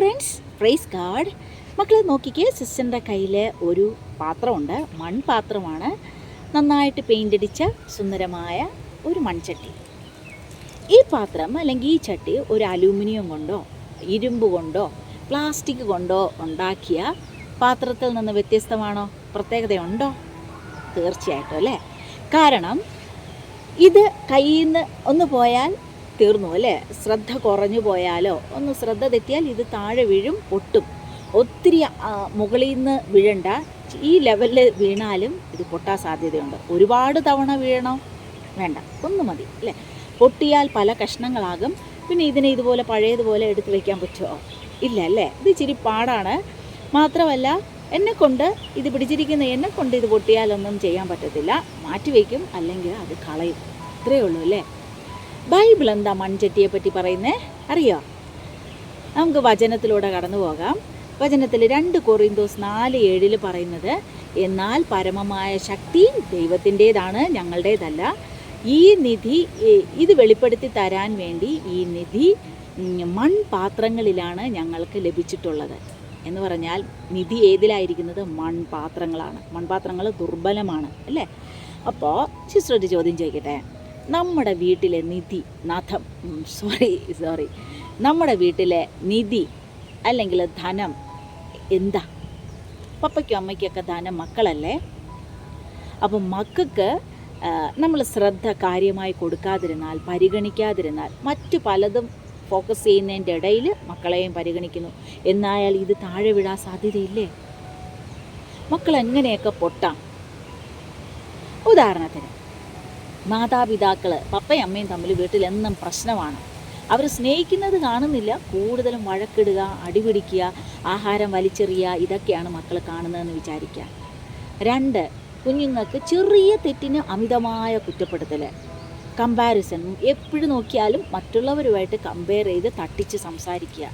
Friends price card മക്കൾ നോക്കിക്കേ സിസ്റ്ററിന്റെ കയ്യിൽ ഒരു പാത്രമുണ്ട്. മൺപാത്രമാണ്. നന്നായിട്ട് പെയിന്റ് അടിച്ച സുന്ദരമായ ഒരു മൺചട്ടി. ഈ പാത്രം അല്ലെങ്കിൽ ഈ ചട്ടി ഒരു അലൂമിനിയം കൊണ്ടോ ഇരുമ്പ് കൊണ്ടോ പ്ലാസ്റ്റിക് കൊണ്ടോ ഉണ്ടാക്കിയ പാത്രത്തിൽ നിന്ന് വ്യത്യസ്തമാണോ? പ്രത്യേകതയുണ്ടോ? തീർച്ചയായിട്ടും അല്ലേ? കാരണം ഇത് കയ്യിൽ നിന്ന് ഒന്ന് പോയാൽ തീർന്നു അല്ലേ? ശ്രദ്ധ കുറഞ്ഞു പോയാലോ? ഒന്ന് ശ്രദ്ധ തെറ്റിയാൽ ഇത് താഴെ വീഴും പൊട്ടും. ഒത്തിരി മുകളിൽ നിന്ന് വീഴണ്ട. ഈ ലെവലിൽ വീണാലും ഇത് പൊട്ടാൻ സാധ്യതയുണ്ട്. ഒരുപാട് തവണ വീഴണോ. വേണ്ട ഒന്ന് മതി അല്ലേ? പൊട്ടിയാൽ പല കഷ്ണങ്ങളാകും. പിന്നെ ഇതിനെ ഇതുപോലെ പഴയതുപോലെ എടുത്തു വയ്ക്കാൻ പറ്റുമോ? ഇല്ല അല്ലേ? ഇത് ഇച്ചിരി പാടാണ്. മാത്രമല്ല എന്നെ കൊണ്ട് ഇത് പിടിച്ചിരിക്കുന്ന എന്നെ കൊണ്ട് ഇത് പൊട്ടിയാലൊന്നും ചെയ്യാൻ പറ്റത്തില്ല. മാറ്റി വയ്ക്കും അല്ലെങ്കിൽ അത് കളയും. ഇത്രയേ ഉള്ളൂ അല്ലേ? ബൈബിൾ എന്താ മൺചട്ടിയെ പറ്റി പറയുന്നേ? അറിയോ? നമുക്ക് വചനത്തിലൂടെ കടന്നു പോകാം. വചനത്തിൽ രണ്ട് കൊറിന്തോസ് നാല് ഏഴിൽ പറയുന്നത് എന്നാൽ പരമമായ ശക്തി ദൈവത്തിന്റേതാണ് ഞങ്ങളുടേതല്ല. ഈ നിധി ഇത് വെളിപ്പെടുത്തി തരാൻ വേണ്ടി ഈ നിധി മൺപാത്രങ്ങളിലാണ് ഞങ്ങൾക്ക് ലഭിച്ചിട്ടുള്ളത്. എന്ന് പറഞ്ഞാൽ നിധി ഏതിലായിരിക്കുന്നത്? മൺപാത്രങ്ങളാണ്. മൺപാത്രങ്ങൾ ദുർബലമാണ് അല്ലേ? അപ്പോൾ ശിശ്രോട്ട് ചോദ്യം ചോദിക്കട്ടെ. നമ്മുടെ വീട്ടിലെ നിധി നാഥം സോറി സോറി നമ്മുടെ വീട്ടിലെ നിധി അല്ലെങ്കിൽ ധനം എന്താ? പപ്പയ്ക്കും അമ്മയ്ക്കൊക്കെ ധനം മക്കളല്ലേ? അപ്പം മക്കൾക്ക് നമ്മൾ ശ്രദ്ധ കാര്യമായി കൊടുക്കാതിരുന്നാൽ പരിഗണിക്കാതിരുന്നാൽ മറ്റു പലതും ഫോക്കസ് ചെയ്യുന്നതിന്റെ ഇടയിൽ മക്കളെയും പരിഗണിക്കുന്നു. എന്നായാൽ ഇത് താഴെ വിടാൻ സാധ്യതയില്ലേ? മക്കൾ എങ്ങനെയൊക്കെ പൊട്ടാം? ഉദാഹരണത്തിന് മാതാപിതാക്കൾ പപ്പയും അമ്മയും തമ്മിൽ വീട്ടിൽ എന്നും പ്രശ്നമാണ്. അവർ സ്നേഹിക്കുന്നത് കാണുന്നില്ല. കൂടുതലും വഴക്കിടുക അടിപിടിക്കുക ആഹാരം വലിച്ചെറിയുക ഇതൊക്കെയാണ് മക്കൾ കാണുന്നതെന്ന് വിചാരിക്കുക. രണ്ട് കുഞ്ഞുങ്ങൾക്ക് ചെറിയ തെറ്റിന് അമിതമായ കുറ്റപ്പെടുത്തൽ കമ്പാരിസൺ എപ്പോഴും നോക്കിയാലും മറ്റുള്ളവരുമായിട്ട് കമ്പയർ ചെയ്ത് തട്ടിച്ച് സംസാരിക്കുക.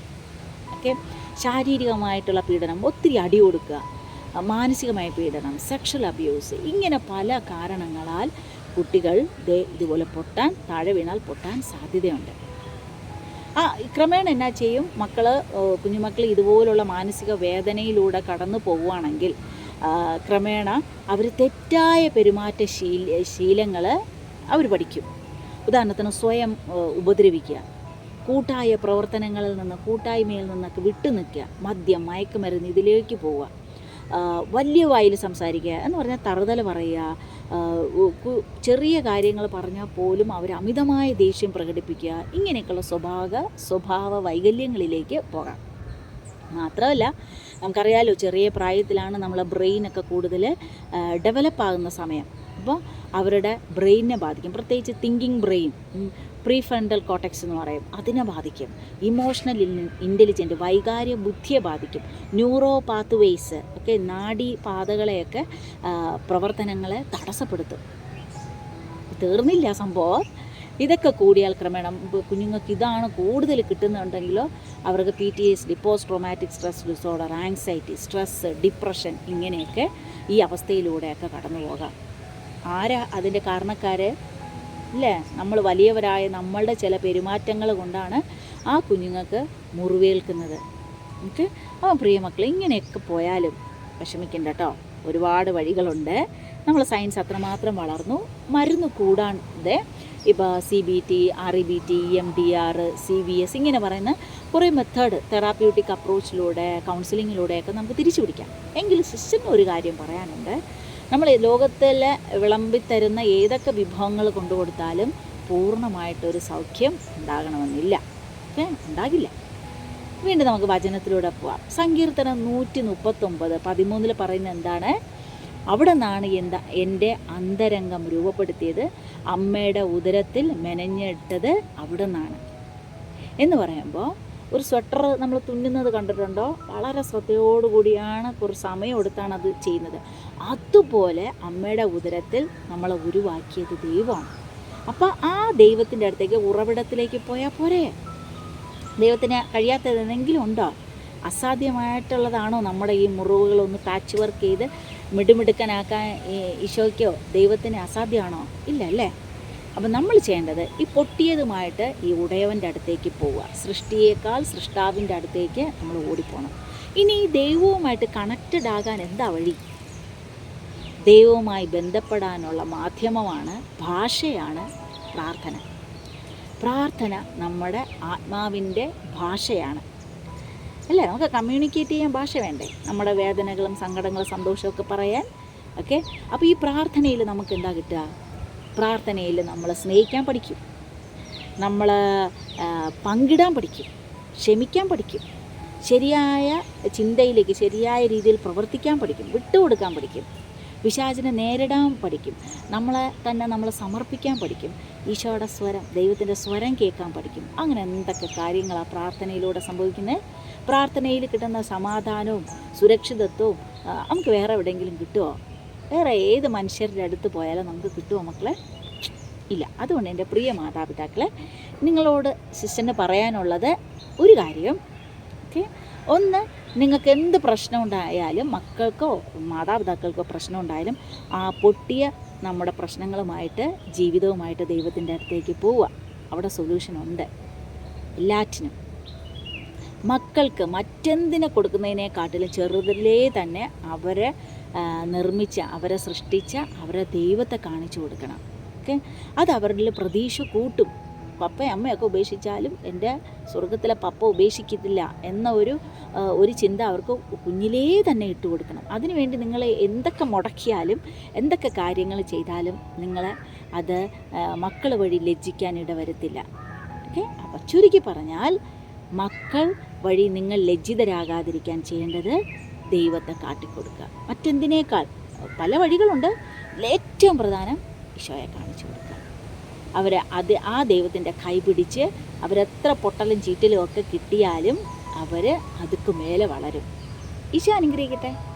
ഓക്കെ? ശാരീരികമായിട്ടുള്ള പീഡനം ഒത്തിരി അടി കൊടുക്കുക മാനസികമായ പീഡനം സെക്ഷൽ അബ്യൂസ് ഇങ്ങനെ പല കാരണങ്ങളാൽ കുട്ടികൾ ദേ ഇതുപോലെ പൊട്ടാൻ താഴെ വീണാൽ പൊട്ടാൻ സാധ്യതയുണ്ട്. ആ ക്രമേണ എന്നാ ചെയ്യും? മക്കൾ കുഞ്ഞുമക്കൾ ഇതുപോലുള്ള മാനസിക വേദനയിലൂടെ കടന്നു പോവുകയാണെങ്കിൽ ക്രമേണ അവർ തെറ്റായ പെരുമാറ്റ ശീല ശീലങ്ങൾ അവർ പഠിക്കും. ഉദാഹരണത്തിന് സ്വയം ഉപദ്രവിക്കുക കൂട്ടായ പ്രവർത്തനങ്ങളിൽ നിന്ന് കൂട്ടായ്മയിൽ നിന്നൊക്കെ വിട്ടു നിൽക്കുക മദ്യം മയക്കുമരുന്ന് ഇതിലേക്ക് പോവുക. വലിയ വായിൽ സംസാരിക്കുക എന്ന് പറഞ്ഞാൽ തറുതല പറയുക. ചെറിയ കാര്യങ്ങൾ പറഞ്ഞാൽ പോലും അവർ അമിതമായ ദേഷ്യം പ്രകടിപ്പിക്കുക. ഇങ്ങനെയൊക്കെയുള്ള സ്വഭാവ സ്വഭാവ വൈകല്യങ്ങളിലേക്ക് പോകാം. മാത്രമല്ല നമുക്കറിയാലോ ചെറിയ പ്രായത്തിലാണ് നമ്മളെ ബ്രെയിനൊക്കെ കൂടുതൽ ഡെവലപ്പ് ആകുന്ന സമയം. അപ്പോൾ അവരുടെ ബ്രെയിനിനെ ബാധിക്കും. പ്രത്യേകിച്ച് thinking brain prefrontal cortex എന്ന് പറയും. അതിനെ ബാധിക്കും. ഇമോഷണൽ ഇന്റലിജന്റ് വൈകാര്യ ബുദ്ധിയെ ബാധിക്കും. ന്യൂറോ പാത്ത്വേയ്സ് ഒക്കെ നാഡീ പാതകളെയൊക്കെ പ്രവർത്തനങ്ങളെ തടസ്സപ്പെടുത്തും. തീർന്നില്ല സംഭവം. ഇതൊക്കെ കൂടിയാൽ ക്രമേണ കുഞ്ഞുങ്ങൾക്ക് ഇതാണ് കൂടുതൽ കിട്ടുന്നുണ്ടെങ്കിലോ അവർക്ക് P T S D post traumatic stress disorder anxiety stress depression ഇങ്ങനെയൊക്കെ ഈ അവസ്ഥയിലൂടെയൊക്കെ കടന്നു പോകാം ആരാ അതിന്റെ കാരണക്കാർ ഇല്ലേ നമ്മൾ വലിയവരായ നമ്മളുടെ ചില പെരുമാറ്റങ്ങൾ കൊണ്ടാണ് ആ കുഞ്ഞുങ്ങൾക്ക് മുറിവേൽക്കുന്നത്. ഓക്കെ? അപ്പോൾ പ്രിയ മക്കളെ ഇങ്ങനെയൊക്കെ പോയാലും വിഷമിക്കണ്ട കേട്ടോ ഒരുപാട് വഴികളുണ്ട്. നമ്മൾ സയൻസ് അത്രമാത്രം വളർന്നു. മരുന്ന് കൂടാതെ ഇപ്പോൾ C B T R E B T M D R C V S ഇങ്ങനെ പറയുന്ന കുറേ മെത്തേഡ് തെറാപ്യൂട്ടിക് അപ്രോച്ചിലൂടെ കൗൺസിലിങ്ങിലൂടെയൊക്കെ നമുക്ക് തിരിച്ചു പിടിക്കാം. എങ്കിൽ സിസ്റ്ററിന് ഒരു കാര്യം പറയാനുണ്ട്. നമ്മൾ ലോകത്തിൽ വിളമ്പിത്തരുന്ന ഏതൊക്കെ വിഭവങ്ങൾ കൊണ്ടുകൊടുത്താലും പൂർണമായിട്ടൊരു സൗഖ്യം ഉണ്ടാകണമെന്നില്ല. ഓക്കെ ഉണ്ടാകില്ല. വീണ്ടും നമുക്ക് വചനത്തിലൂടെ പോവാം. സങ്കീർത്തനം നൂറ്റി മുപ്പത്തൊമ്പത് പതിമൂന്നിൽ പറയുന്നത് എന്താണ്? അവിടെ നിന്നാണ് എന്താ എന്റെ അന്തരംഗം രൂപപ്പെടുത്തിയത്. അമ്മയുടെ ഉദരത്തിൽ മെനഞ്ഞിട്ടത് അവിടെ നിന്നാണ്. എന്ന് പറയുമ്പോൾ ഒരു സ്വെറ്റർ നമ്മൾ തുന്നുന്നത് കണ്ടിട്ടുണ്ടോ? വളരെ ശ്രദ്ധയോടുകൂടിയാണ് കുറച്ച് സമയം എടുത്താണ് അത് ചെയ്യുന്നത്. അതുപോലെ അമ്മയുടെ ഉദരത്തിൽ നമ്മളെ ഉരുവാക്കിയത് ദൈവമാണ്. അപ്പോൾ ആ ദൈവത്തിന്റെ അടുത്തേക്ക് ഉറവിടത്തിലേക്ക് പോയാൽ പോരെ? ദൈവത്തിന് കഴിയാത്തത് എന്തെങ്കിലും ഉണ്ടോ? അസാധ്യമായിട്ടുള്ളതാണോ നമ്മുടെ ഈ മുറിവുകളൊന്ന് പാച്ച് വർക്ക് ചെയ്ത് മിടുമിടുക്കനാക്കാൻ ഈശോയ്ക്കോ ദൈവത്തിന് അസാധ്യമാണോ? ഇല്ല അല്ലേ? അപ്പം നമ്മൾ ചെയ്യേണ്ടത് ഈ പൊട്ടിയതുമായിട്ട് ഈ ഉടയവന്റെ അടുത്തേക്ക് പോവുക. സൃഷ്ടിയേക്കാൾ സൃഷ്ടാവിന്റെ അടുത്തേക്ക് നമ്മൾ ഓടിപ്പോണം. ഇനി ഈ ദൈവവുമായിട്ട് കണക്റ്റഡ് ആകാൻ എന്താ വഴി? ദൈവവുമായി ബന്ധപ്പെടാനുള്ള മാധ്യമമാണ് ഭാഷയാണ് പ്രാർത്ഥന. പ്രാർത്ഥന നമ്മുടെ ആത്മാവിന്റെ ഭാഷയാണ്. അല്ലേ? നമുക്ക് കമ്മ്യൂണിക്കേറ്റ് ചെയ്യാൻ ഭാഷ വേണ്ടേ? നമ്മുടെ വേദനകളും സങ്കടങ്ങളും സന്തോഷമൊക്കെ പറയാൻ ഓക്കെ അപ്പോൾ ഈ പ്രാർത്ഥനയിൽ നമുക്ക് എന്താ കിട്ടുക? പ്രാർത്ഥനയിൽ നമ്മൾ സ്നേഹിക്കാൻ പഠിക്കും. നമ്മൾ പങ്കിടാൻ പഠിക്കും. ക്ഷമിക്കാൻ പഠിക്കും. ശരിയായ ചിന്തയിലേക്ക് ശരിയായ രീതിയിൽ പ്രവർത്തിക്കാൻ പഠിക്കും. വിട്ടുകൊടുക്കാൻ പഠിക്കും. പിശാചിനെ നേരിടാൻ പഠിക്കും. നമ്മളെ തന്നെ നമ്മൾ സമർപ്പിക്കാൻ പഠിക്കും. ഈശോയുടെ സ്വരം ദൈവത്തിന്റെ സ്വരം കേൾക്കാൻ പഠിക്കും. അങ്ങനെ എന്തൊക്കെ കാര്യങ്ങളാണ് പ്രാർത്ഥനയിലൂടെ സംഭവിക്കുന്നത് പ്രാർത്ഥനയിൽ കിട്ടുന്ന സമാധാനവും സുരക്ഷിതത്വവും നമുക്ക് വേറെ എവിടെയെങ്കിലും കിട്ടുമോ വേറെ ഏത് മനുഷ്യരുടെ അടുത്ത് പോയാലും നമുക്ക് കിട്ടുമോ മക്കളെ? ഇല്ല. അതുകൊണ്ട് എന്റെ പ്രിയ മാതാപിതാക്കളെ നിങ്ങളോട് സിസ്റ്ററിന് പറയാനുള്ളത് ഒരു കാര്യം. ഓക്കെ? ഒന്ന് നിങ്ങൾക്ക് എന്ത് പ്രശ്നം ഉണ്ടായാലും മക്കൾക്കോ മാതാപിതാക്കൾക്കോ പ്രശ്നം ഉണ്ടായാലും ആ പൊട്ടിയ നമ്മുടെ പ്രശ്നങ്ങളുമായിട്ട് ജീവിതവുമായിട്ട് ദൈവത്തിന്റെ അടുത്തേക്ക് പോവുക. അവിടെ സൊല്യൂഷൻ ഉണ്ട്. എല്ലാറ്റിനും. മക്കൾക്ക് മറ്റെന്തിനെ കൊടുക്കുന്നതിനെക്കാട്ടിലും ചെറുതിലേ തന്നെ അവരെ നിർമ്മിച്ച അവരെ സൃഷ്ടിച്ച അവരെ ദൈവത്തെ കാണിച്ചു കൊടുക്കണം. ഓക്കെ? അത് അവരിൽ പ്രതീക്ഷ കൂട്ടും. പപ്പയും അമ്മയൊക്കെ ഉപേക്ഷിച്ചാലും എന്റെ സ്വർഗത്തിലെ പപ്പ ഉപേക്ഷിക്കത്തില്ല എന്ന ഒരു ഒരു ചിന്ത അവർക്ക് കുഞ്ഞിലേ തന്നെ ഇട്ട് കൊടുക്കണം. അതിനുവേണ്ടി നിങ്ങൾ എന്തൊക്കെ മുടക്കിയാലും എന്തൊക്കെ കാര്യങ്ങൾ ചെയ്താലും നിങ്ങളെ അത് മക്കൾ വഴി ലജ്ജിക്കാൻ ഇടവരത്തില്ല. ഓക്കെ? അപ്പം ചുരുക്കി പറഞ്ഞാൽ മക്കൾ വഴി നിങ്ങൾ ലജ്ജിതരാകാതിരിക്കാൻ ചെയ്യേണ്ടത് ദൈവത്തെ കാട്ടിക്കൊടുക്കുക. മറ്റെന്തിനേക്കാൾ? പല വഴികളുണ്ട്. ഏറ്റവും പ്രധാനം ഈശോയെ കാണിച്ചു കൊടുക്കുക. അവരെ അത് ആ ദൈവത്തിന്റെ കൈ പിടിച്ച് അവരെത്ര പൊട്ടലും ചീറ്റലും ഒക്കെ കിട്ടിയാലും അവർ അതുക്ക് മേലെ വളരും. ഈശോ അനുഗ്രഹിക്കട്ടെ.